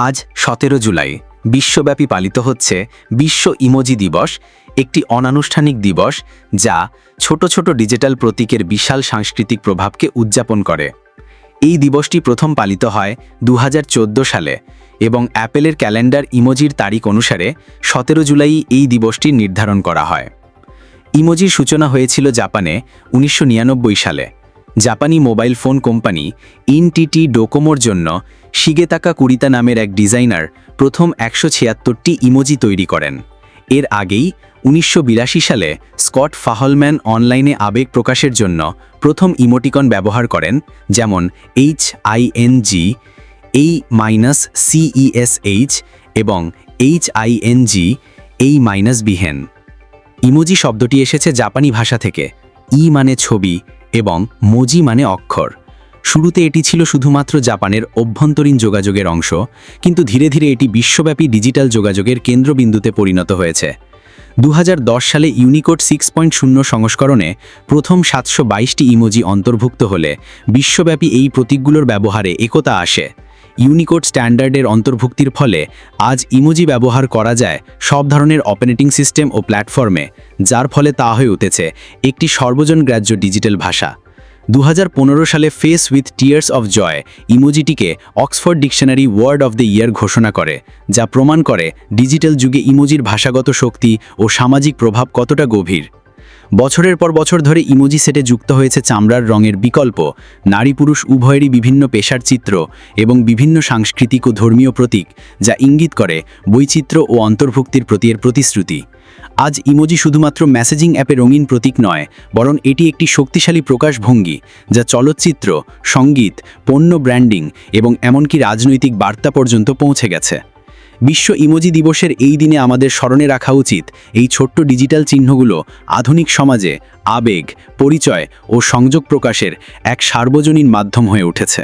আজ সতেরো জুলাই। বিশ্বব্যাপী পালিত হচ্ছে বিশ্ব ইমোজি দিবস, একটি অনানুষ্ঠানিক দিবস যা ছোট ছোট ডিজিটাল প্রতীকের বিশাল সাংস্কৃতিক প্রভাবকে উদযাপন করে। এই দিবসটি প্রথম পালিত হয় দু হাজার চোদ্দ সালে এবং অ্যাপেলের ক্যালেন্ডার ইমোজির তারিখ অনুসারে সতেরো জুলাই এই দিবসটি নির্ধারণ করা হয়। ইমোজির সূচনা হয়েছিল জাপানে উনিশশো নিরানব্বই সালে। জাপানি মোবাইল ফোন কোম্পানি ইনটিটি ডোকোমোর জন্য শিগেতাকা কুরিতা নামের এক ডিজাইনার প্রথম একশো ছিয়াত্তরটি ইমোজি তৈরি করেন। এর আগেই উনিশশো বিরাশি সালে স্কট ফাহলম্যান অনলাইনে আবেগ প্রকাশের জন্য প্রথম ইমোটিকন ব্যবহার করেন, যেমন এইচ আইএনজি এই মাইনাস সিইএসএইচ এবং এইচ আইএনজি এই মাইনাস বিহেন। ইমোজি শব্দটি এসেছে জাপানি ভাষা থেকে। ই মানে ছবি এবং মোজি মানে অক্ষর। শুরুতে এটি ছিল শুধুমাত্র জাপানের অভ্যন্তরীণ যোগাযোগের অংশ, কিন্তু ধীরে ধীরে এটি বিশ্বব্যাপী ডিজিটাল যোগাযোগের কেন্দ্রবিন্দুতে পরিণত হয়েছে। দু হাজার দশ সালে ইউনিকোড সিক্স পয়েন্ট শূন্য সংস্করণে প্রথম সাতশো বাইশটি ইমোজি অন্তর্ভুক্ত হলে বিশ্বব্যাপী এই প্রতীকগুলোর ব্যবহারে একতা আসে। ইউনিকোড স্ট্যান্ডার্ডের অন্তর্ভুক্তির ফলে আজ ইমোজি ব্যবহার করা যায় সব ধরনের অপারেটিং সিস্টেম ও প্ল্যাটফর্মে, যার ফলে তা হয়ে উঠেছে একটি সর্বজন গ্রাহ্য ডিজিটাল ভাষা। দু হাজার পনেরো সালে face with tears of joy ইমোজিটিকে Oxford dictionary word of the year ঘোষণা করে, যা প্রমাণ করে ডিজিটাল যুগে ইমোজির ভাষাগত শক্তি ও সামাজিক প্রভাব কতটা গভীর। বছরের পর বছর ধরে ইমোজি সেটে যুক্ত হয়েছে চামড়ার রঙের বিকল্প। নারী পুরুষ উভয়েরই বিভিন্ন পেশার চিত্র এবং বিভিন্ন সাংস্কৃতিক ও ধর্মীয় প্রতীক যা ইঙ্গিত করে বৈচিত্র্য ও অন্তর্ভুক্তির প্রতি এর প্রতিশ্রুতি। আজ ইমোজি শুধুমাত্র মেসেজিং অ্যাপে রঙিন প্রতীক নয়, বরং এটি একটি শক্তিশালী প্রকাশভঙ্গি যা চলচ্চিত্র, সংগীত, পণ্য ব্র্যান্ডিং এবং এমনকি রাজনৈতিক বার্তা পর্যন্ত পৌঁছে গেছে। বিশ্ব ইমোজি দিবসের এই দিনে আমাদের স্মরণে রাখা উচিত এই ছোট্ট ডিজিটাল চিহ্নগুলো আধুনিক সমাজে আবেগ, পরিচয় ও সংযোগ প্রকাশের এক সার্বজনীন মাধ্যম হয়ে উঠেছে।